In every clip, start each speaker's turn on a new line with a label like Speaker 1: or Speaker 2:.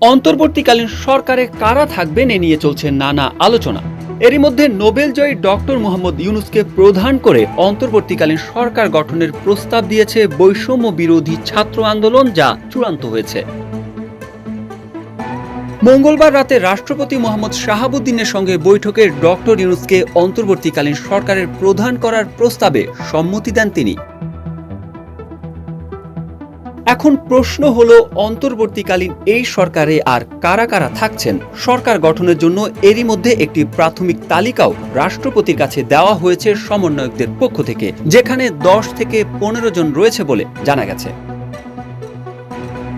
Speaker 1: অন্তর্বর্তীকালীন সরকারে কারা থাকবেন এ নিয়ে চলছে নানা আলোচনা। এরই মধ্যে নোবেল জয়ী ডক্টর মোহাম্মদ ইউনুসকে প্রধান করে অন্তর্বর্তীকালীন সরকার গঠনের প্রস্তাব দিয়েছে বৈষম্য বিরোধী ছাত্র আন্দোলন যা চূড়ান্ত হয়েছে। মঙ্গলবার রাতে রাষ্ট্রপতি মোহাম্মদ শাহাবুদ্দিনের সঙ্গে বৈঠকে ডক্টর ইউনুসকে অন্তর্বর্তীকালীন সরকারের প্রধান করার প্রস্তাবে সম্মতি দেন তিনি। এখন প্রশ্ন হলো, অন্তর্বর্তীকালীন এই সরকারে আর কারা কারা থাকছেন? সরকার গঠনের জন্য এরই মধ্যে একটি প্রাথমিক তালিকাও রাষ্ট্রপতির কাছে দেওয়া হয়েছে সমন্বয়কদের পক্ষ থেকে, যেখানে দশ থেকে পনেরো জন রয়েছে বলে জানা গেছে।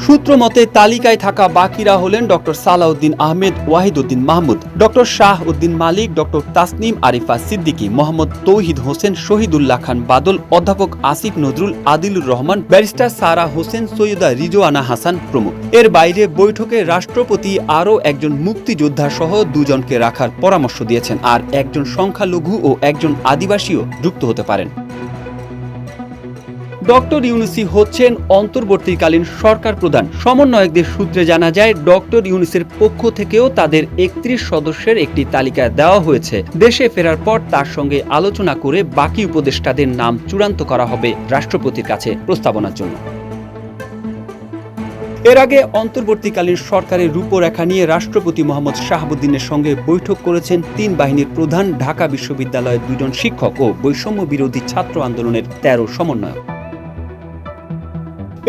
Speaker 1: সূত্র মতে তালিকায় থাকা বাকিরা হলেন doctor Salauddin Ahmed, Wahiduddin Mahmud doctor Shah Uddin Malik doctor Tasnim Arifa Siddiqui, Mohammad Touhid Hossain, Shahidullah Khan Badal, অধ্যাপক আসিফ নজরুল, আদিলুর রহমান, ব্যারিস্টার সারা হোসেন, সৈয়দা রিজওয়ানা হাসান প্রমুখ। এর বাইরে বৈঠকে রাষ্ট্রপতি আরও একজন মুক্তিযোদ্ধা সহ দুজনকে রাখার পরামর্শ দিয়েছেন। আর একজন সংখ্যালঘু ও একজন আদিবাসীও যুক্ত হতে পারেন। ডক্টর ইউনুসি হচ্ছেন অন্তর্বর্তীকালীন সরকার প্রধান। সমন্বয়কদের সূত্রে জানা যায়, ডক্টর ইউনুসের পক্ষ থেকেও তাদের একত্রিশ সদস্যের একটি তালিকা দেওয়া হয়েছে। দেশে ফেরার পর তার সঙ্গে আলোচনা করে বাকি উপদেষ্টাদের নাম চূড়ান্ত করা হবে রাষ্ট্রপতির কাছে প্রস্তাবনার জন্য। এর আগে অন্তর্বর্তীকালীন সরকারের রূপরেখা নিয়ে রাষ্ট্রপতি মোহাম্মদ শাহাবুদ্দিনের সঙ্গে বৈঠক করেছেন তিন বাহিনীর প্রধান, ঢাকা বিশ্ববিদ্যালয়ের দুজন শিক্ষক ও বৈষম্য বিরোধী ছাত্র আন্দোলনের তেরো সমন্বয়ক।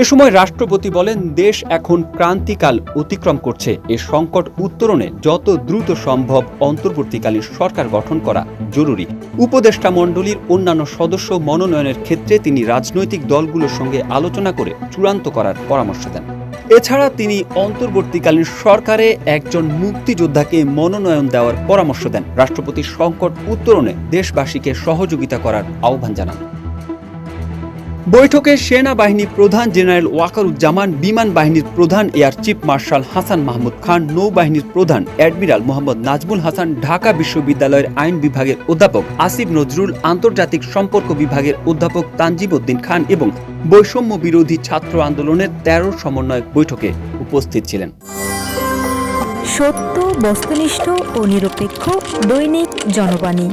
Speaker 1: এ সময় রাষ্ট্রপতি বলেন, দেশ এখন ক্রান্তিকাল অতিক্রম করছে। এ সংকট উত্তরণে যত দ্রুত সম্ভব অন্তর্বর্তীকালীন সরকার গঠন করা জরুরি। উপদেষ্টা মণ্ডলীর অন্যান্য সদস্য মনোনয়নের ক্ষেত্রে তিনি রাজনৈতিক দলগুলোর সঙ্গে আলোচনা করে চূড়ান্ত করার পরামর্শ দেন। এছাড়া তিনি অন্তর্বর্তীকালীন সরকারে একজন মুক্তিযোদ্ধাকে মনোনয়ন দেওয়ার পরামর্শ দেন। রাষ্ট্রপতির সংকট উত্তরণে দেশবাসীকে সহযোগিতা করার আহ্বান জানান। বৈঠকে সেনাবাহিনী প্রধান জেনারেল ওয়াকারুজ্জামান, বিমান বাহিনীর প্রধান air chief marshal Hasan Mahmud Khan, নৌবাহিনীর প্রধান অ্যাডমিরাল মোহাম্মদ নাজমুল হাসান, ঢাকা বিশ্ববিদ্যালয়ের আইন বিভাগের অধ্যাপক আসিফ নজরুল, আন্তর্জাতিক সম্পর্ক বিভাগের অধ্যাপক তানজিব উদ্দিন খান এবং বৈষম্য বিরোধী ছাত্র আন্দোলনের তেরো সমন্বয়ক বৈঠকে উপস্থিত ছিলেন।
Speaker 2: সত্য, বস্তুনিষ্ঠ ও নিরপেক্ষ দৈনিক জনবাণী।